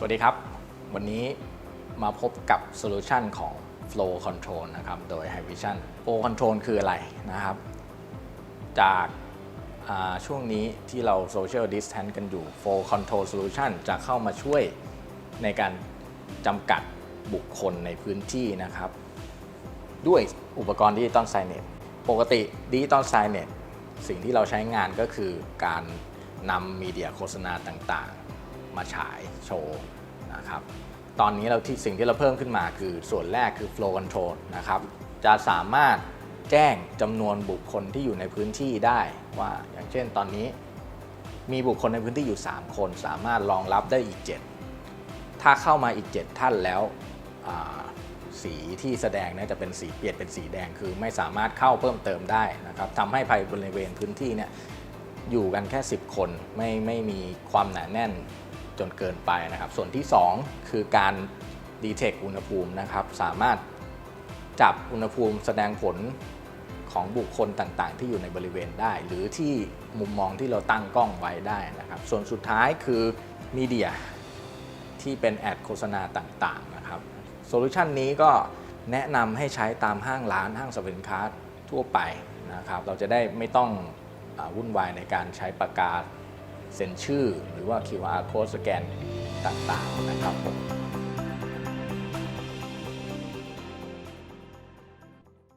สวัสดีครับ วันนี้มาพบกับโซลูชันของ Flow Control นะครับ โดย Hikvision Flow Control คืออะไรนะครับ จากาช่วงนี้ที่เรา Social Distance กันอยู่ Flow Control Solution จะเข้ามาช่วยในการจำกัดบุคคลในพื้นที่นะครับ ด้วยอุปกรณ์ดิจิตอลไซเน็ตปกติดิจิตอลไซเน็ตสิ่งที่เราใช้งานก็คือการนำมีเดียโฆษณาต่างๆ มาฉายโชว์ นะครับตอนนี้เราที่สิ่งที่เราเพิ่มขึ้นมาคือส่วนแรกคือ Flow Control นะครับจะสามารถแจ้งจำนวนบุคคลที่อยู่ในพื้นที่ได้ว่าอย่างเช่นตอนนี้มีบุคคลในพื้นที่อยู่ 3 คน สามารถรองรับได้อีก 7 ถ้าเข้ามาอีก 7 ท่านแล้วสีที่แสดงนี่ยจะเป็นสีเปลี่ยนเป็นสีแดงคือไม่สามารถเข้าเพิ่มเติมได้นะครับทำให้ภายบริเวณพื้นที่เนี่ยอยู่กันแค่ 10 คนไม่ไม่มีความหนาแน่น จนเกินไปนะครับ ส่วนที่ 2 คือการดีเทคอุณหภูมินะครับ สามารถจับอุณหภูมิแสดงผลของบุคคลต่างๆ ที่อยู่ในบริเวณได้ หรือที่มุมมองที่เราตั้งกล้องไว้ได้นะครับ ส่วนสุดท้ายคือมีเดียที่เป็นแอดโฆษณาต่างๆนะครับโซลูชันนี้ก็แนะนำให้ใช้ตามห้างร้านห้างสรรพสินค้าทั่วไปนะครับ เราจะได้ไม่ต้องอวุ่นวายในการใช้ปากกา เซ็นชื่อ หรือว่า QR code สแกนต่างๆนะครับผม